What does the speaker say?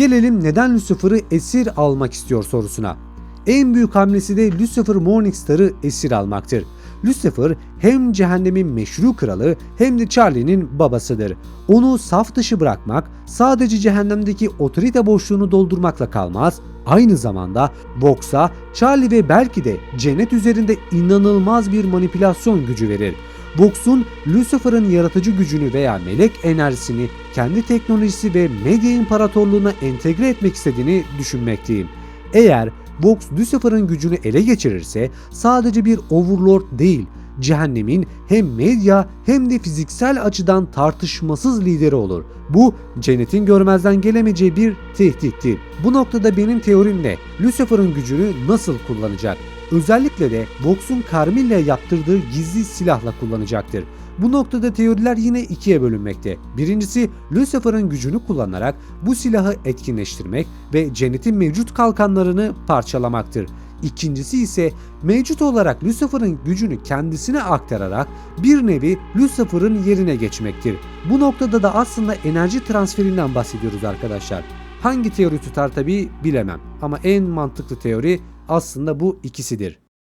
Gelelim neden Lucifer'ı esir almak istiyor sorusuna. En büyük hamlesi de Lucifer Morningstar'ı esir almaktır. Lucifer hem cehennemin meşru kralı hem de Charlie'nin babasıdır. Onu saf dışı bırakmak sadece cehennemdeki otorite boşluğunu doldurmakla kalmaz, aynı zamanda Vox'a, Charlie ve belki de cennet üzerinde inanılmaz bir manipülasyon gücü verir. Vox'un Lucifer'ın yaratıcı gücünü veya melek enerjisini kendi teknolojisi ve medya imparatorluğuna entegre etmek istediğini düşünmekteyim. Eğer Vox Lucifer'ın gücünü ele geçirirse sadece bir overlord değil, cehennemin hem medya hem de fiziksel açıdan tartışmasız lideri olur. Bu cennetin görmezden gelemeyeceği bir tehdittir. Bu noktada benim teorim ne? Lucifer'ın gücünü nasıl kullanacak? Özellikle de Vox'un Carmilla yaptırdığı gizli silahla kullanacaktır. Bu noktada teoriler yine ikiye bölünmekte. Birincisi Lucifer'ın gücünü kullanarak bu silahı etkinleştirmek ve cennetin mevcut kalkanlarını parçalamaktır. İkincisi ise mevcut olarak Lucifer'ın gücünü kendisine aktararak bir nevi Lucifer'ın yerine geçmektir. Bu noktada da aslında enerji transferinden bahsediyoruz arkadaşlar. Hangi teori tutar tabi bilemem ama en mantıklı teori aslında bu ikisidir.